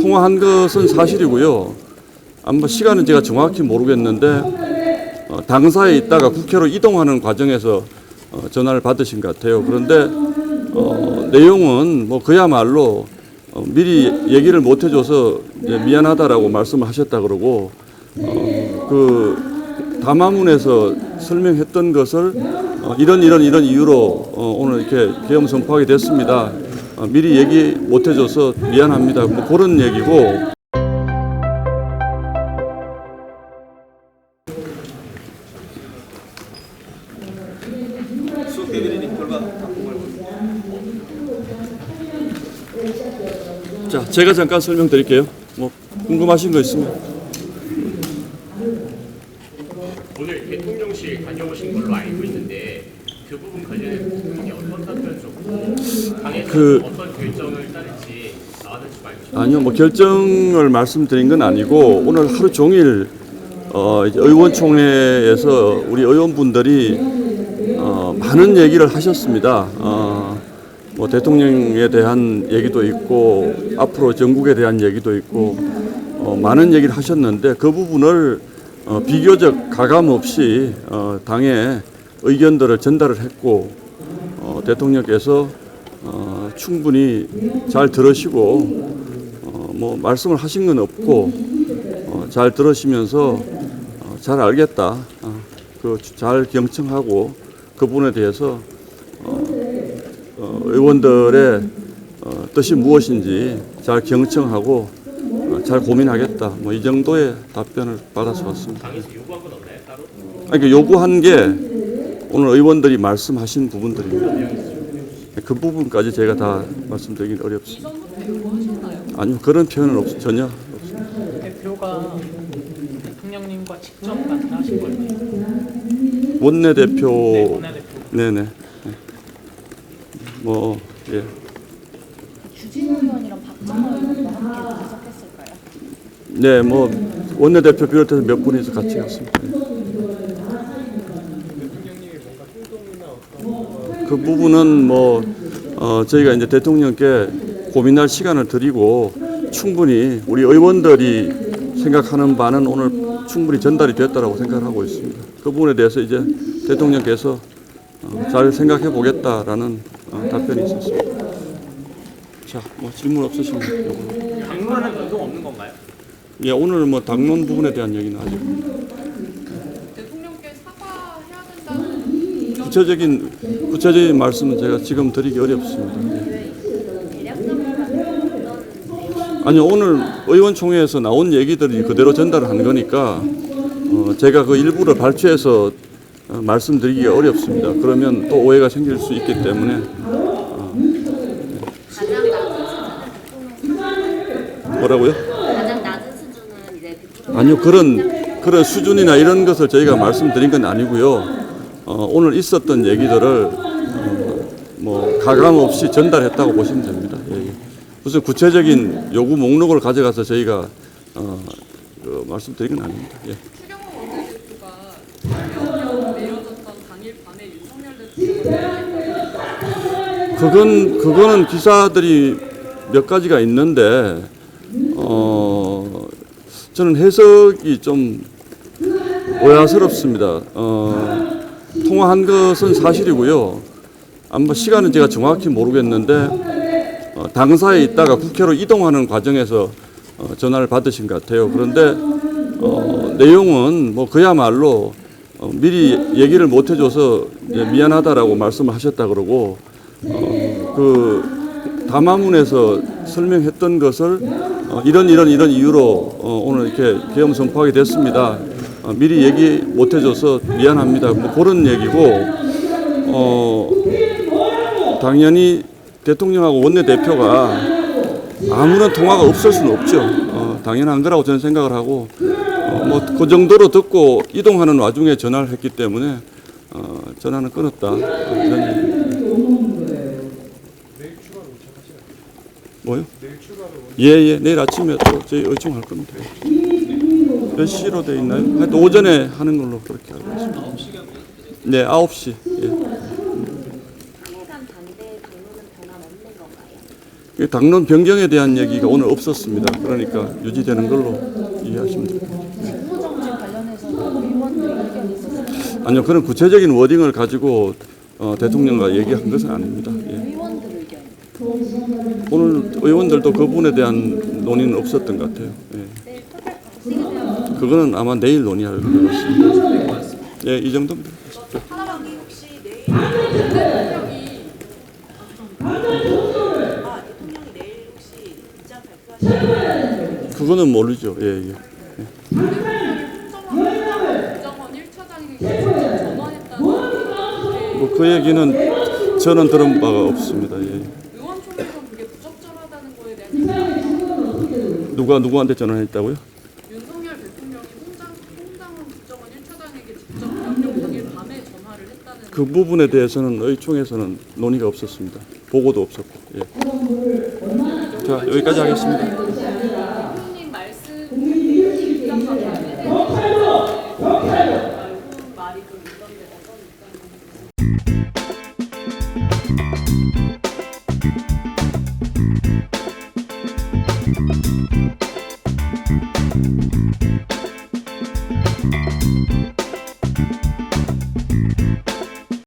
통화한 것은 사실이고요. 아마 시간은 제가 정확히 모르겠는데 어, 당사에 있다가 국회로 이동하는 과정에서 어, 전화를 받으신 것 같아요. 그런데 어, 내용은 뭐 그야말로 어, 미리 얘기를 못 해줘서 미안하다라고 말씀을 하셨다 그러고 어, 그 담화문에서 설명했던 것을 어, 이런 이런 이런 이유로 어, 오늘 이렇게 계엄 선포하게 됐습니다. 어, 미리 얘기 못 해줘서 미안합니다. 뭐 그런 얘기고 자 제가 잠깐 설명드릴게요. 뭐 궁금하신 거 있으면 오늘 대통령실 다녀오신 걸로 알고 있는데 그 부분 관련해서 대통령이 어떤 답변을 줬고 당에서 그- 어떤 결정을 따를지 나와주지 말고 아니요, 뭐 결정을 말씀드린 건 아니고 오늘 하루 종일 어, 이제 의원총회에서 우리 의원분들이 어, 많은 얘기를 하셨습니다. 어, 뭐 대통령에 대한 얘기도 있고 앞으로 전국에 대한 얘기도 있고 어, 많은 얘기를 하셨는데 그 부분을 어, 비교적 가감 없이 어, 당에 의견들을 전달을 했고 어, 대통령께서 어, 충분히 잘 들으시고 어, 뭐 말씀을 하신 건 없고 어, 잘 들으시면서 어, 잘 알겠다. 어, 그잘 경청하고 그 부분에 대해서 어, 어, 의원들의 어, 뜻이 무엇인지 잘 경청하고 어, 잘 고민하겠다. 뭐 이 정도의 답변을 받아서 왔습니다. 아니, 그 요구한 게 오늘 의원들이 말씀하신 부분들입니다. 그 부분까지 제가 다 말씀드리긴 어렵습니다. 아니요 그런 표현은 없, 전혀 없습니다. 대표가 대통령님과 직접 만나신? 원내 대표 네, 원내대표. 네네 네. 뭐 예. 주진우 의원이랑 박정호 의원도 함께 분석했을까요? 네, 뭐 원내 대표 비롯해서 몇 분이서 같이 갔습니다. 그 부분은 뭐 어, 저희가 이제 대통령께 고민할 시간을 드리고 충분히 우리 의원들이 생각하는 바는 오늘 충분히 전달이 됐다라고 생각하고 있습니다. 그 부분에 대해서 이제 대통령께서 어, 잘 생각해 보겠다라는 어, 답변이 있었습니다. 자, 뭐 질문 없으시면 요거. 당론은 변동 없는 건가요? 예, 오늘 뭐 당론 부분에 대한 얘기는 아직 대통령께 사과해야 된다는 구체적인 구체적인 말씀은 제가 지금 드리기 어렵습니다. 예. 아니요, 오늘 의원총회에서 나온 얘기들이 그대로 전달을 한 거니까 어, 제가 그 일부를 발췌해서 어, 말씀드리기가 어렵습니다. 그러면 또 오해가 생길 수 있기 때문에 수준은 뭐라고요? 아니요 그런 그런 수준이나 이런 것을 저희가 말씀드린 건 아니고요. 어, 오늘 있었던 얘기들을 어, 뭐 가감 없이 전달했다고 보시면 됩니다. 예, 예. 무슨 구체적인 요구 목록을 가져가서 저희가 어, 그 말씀드린 건 아닙니다. 예. 그건 그거는 기사들이 몇 가지가 있는데 어 저는 해석이 좀 오야스럽습니다. 어 통화한 것은 사실이고요. 아마 시간은 제가 정확히 모르겠는데 어, 당사에 있다가 국회로 이동하는 과정에서 어, 전화를 받으신 것 같아요. 그런데 어, 내용은 뭐 그야말로 어, 미리 얘기를 못 해줘서 미안하다라고 말씀을 하셨다 그러고 어, 그 담화문에서 설명했던 것을 어, 이런 이런 이런 이유로 어, 오늘 이렇게 계엄 선포하게 됐습니다. 어, 미리 얘기 못 해줘서 미안합니다. 뭐 그런 얘기고 어, 당연히 대통령하고 원내대표가 아무런 통화가 없을 수는 없죠. 어, 당연한 거라고 저는 생각을 하고 어, 뭐그 정도로 듣고 이동하는 와중에 전화를 했기 때문에 어, 전화는 끊었다. 어. 뭐요? 예예 내일 아침에 또 저희 의총할 겁니다. 몇 시로 돼 있나요? 하여튼 오전에 하는 걸로 그렇게 알고 있습니다. 네 9시. 예. 당론 변경에 대한 얘기가 오늘 없었습니다. 그러니까 유지되는 걸로 이해하시면 됩니다. 아니요, 그런 구체적인 워딩을 가지고 어, 대통령과 얘기한 것은 아닙니다. 예. 오늘 의원들도 그 부분에 대한 논의는 없었던 것 같아요. 예. 대한 그거는 아마 내일 논의할 것 같습니다. 예, 이 정도입니다. 아 입장 발표하시는 그거는 모르죠. 예, 예. 국정원 1차장에게 직접 전화했다는 뭐그 얘기는 저는 들은 바가 없습니다. 예. 누가 누구한테 전화했다고요? 윤석열 대통령이 홍장, 홍장원 국정원 1차장에게 직접 명령 당일 밤에 전화를 했다는 그 부분에 대해서는 의총에서는 논의가 없었습니다. 보고도 없었고. 예. 자 여기까지 하겠습니다.